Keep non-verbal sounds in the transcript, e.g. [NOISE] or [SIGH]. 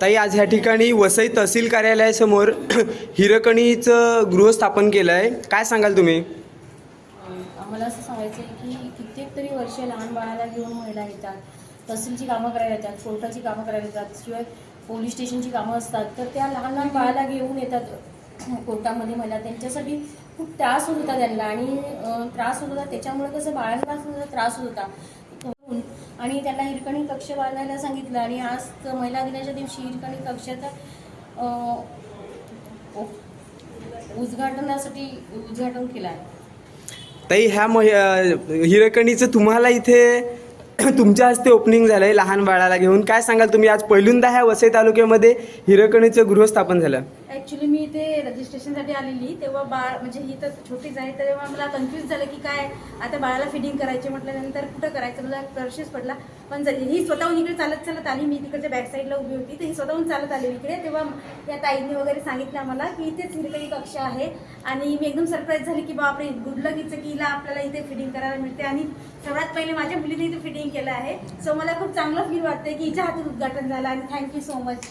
ताई आज ह्या ठिकाणी वसई तहसील कार्यालयासमोर [CLEARS THROAT] हिरकणीचं गृह स्थापन केलं आहे काय सांगाल तुम्ही? आम्हाला असं सांगायचं आहे की कित्येक तरी वर्ष लहान बाळाला घेऊन महिला येतात. तहसीलची कामं करायला येतात कोर्टाची कामं करायला येतात शिवाय पोलीस स्टेशनची कामं असतात. तर त्या लहान लहान बाळाला घेऊन येतात. [CLEARS THROAT] कोर्टामध्ये महिला त्यांच्यासाठी खूप त्रास होत होता त्यांना आणि त्रास होत होता. त्याच्यामुळे कसं बाळांना त्रास होत होता. आणि त्यांना हिरकणी कक्ष बांधायला सांगितलं आणि आज तर महिला दिनाच्या दिवशी हिरकणी कक्षाचा उ- उद्घाटनासाठी उद्घाटन केलं आहे. ताई ह्या मह हिरकणीचं तुम्हाला इथे [COUGHS] तुमच्या हस्ते ओपनिंग झालं आहे लहान बाळाला घेऊन. काय सांगाल तुम्ही? आज पहिल्यांदा ह्या वसई तालुक्यामध्ये हिरकणीचं गृह स्थापन झालं. ऍक्च्युली मी इथे रजिस्ट्रेशनसाठी आलेली. तेव्हा बाळ म्हणजे ही तर छोटीच आहे तेव्हा मला कन्फ्यूज झालं की काय? आता बाळाला फिडिंग करायचे म्हटल्यानंतर कुठं करायचं? मला प्रश्नच पडला. पण ही स्वतःहून इकडे चालत चालत आली मी तिकडच्या बॅक साईडला उभी होती तर ही स्वतःहून चालत आली इकडे. तेव्हा या ताईंनी वगैरे सांगितलं आम्हाला की इथेच हिरकणी कक्ष आहे. आणि मी एकदम सरप्राईज झाली की बापरे गुडलक हिचं की हिला आपल्याला इथे फिडिंग करायला मिळते. आणि सर्वात पहिले माझ्या मुलीने इथे फिटिंग केलं आहे. सो मला खूप चांगलं फील वाटतंय की हिच्या हातून उद्घाटन झालं आणि थँक्यू सो मच